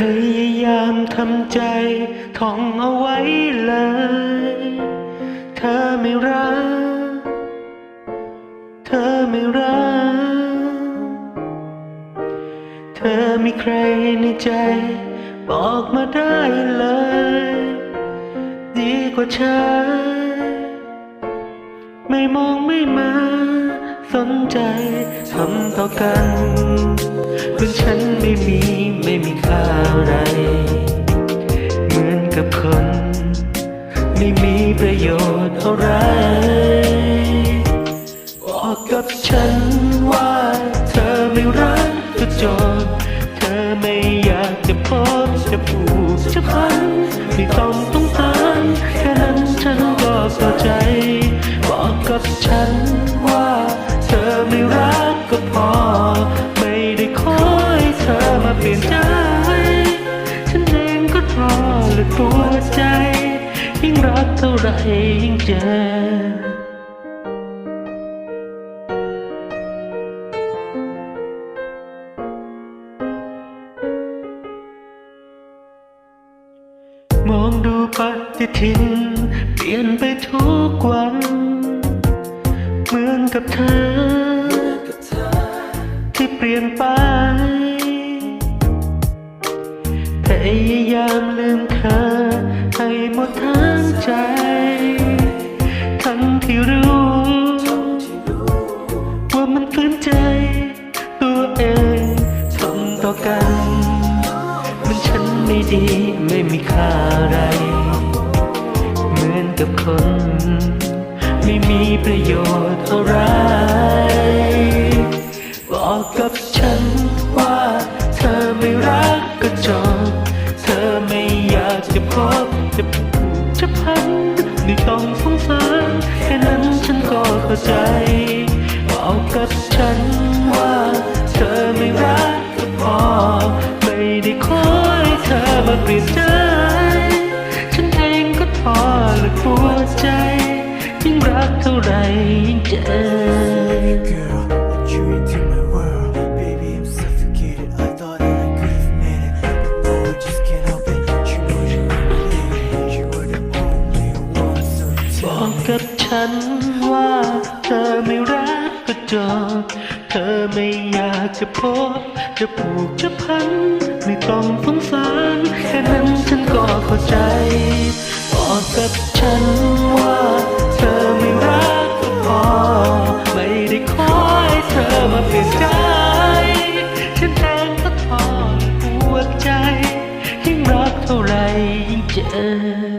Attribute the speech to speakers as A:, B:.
A: พยายามทำใจท่องเอาไว้เลย เธอไม่รัก เธอไม่รัก เธอมีใครในใจ บอกมาได้เลย ดีกว่าฉันไม่มองไม่มา สนใจทำต่อกันเรื่อฉันไม่มีไม่มีค่าอะไร เหมือนกับคน ไม่มีประโยชน์อะไรบอกกับฉันว่าเธอไม่รักก็จบเธอไม่อยากจะพบจะผูกจะพันไม่ต้องต้องการแค่นั้นฉันก็เข้าใจ ใจ ยิ่งรักเท่าไรยิ่งเจ็บมองดูปฏิทิน เปลี่ยนไปทุกวัน เหมือนกับเธอ ที่เปลี่ยนไป พยายามลืมเธอ ห้หมดทั้งใจ ทั้งที่รู้ ว่ามันฝืนใจ ตัวเองทำต่อกัน มันฉันไม่ดีไม่มีค่าอะไร เหมือนกับคน ไม่มีประโยชน์อะไรบอกกับฉัน ไม่ต้องสงสารแค่นั้นฉันก็เข้าใจบอกกับฉันว่าเธอไม่รักก็พอ ไม่ได้ขอให้เธอมาเปลี่ยนใจ ฉันเองก็ท้อและปวดใจ ยิ่งรักเท่าไรยิ่งเจ็บ
B: ฉันว่าเธอไม่รักก็จบเธอไม่อยากจะพบ จะผูกจะพั
A: น
B: ไม่ต้
A: องฟังสารแค่นั้นฉันก็
B: เข้าใจบอ
A: กกับฉันว่าเธอไม่รักก็พอ ไม่ได้คอยเธอมาเปลี่ยนใจฉันเองก็ทอนหัวใจยิ่งรักเท่าไรยิ่งเจอ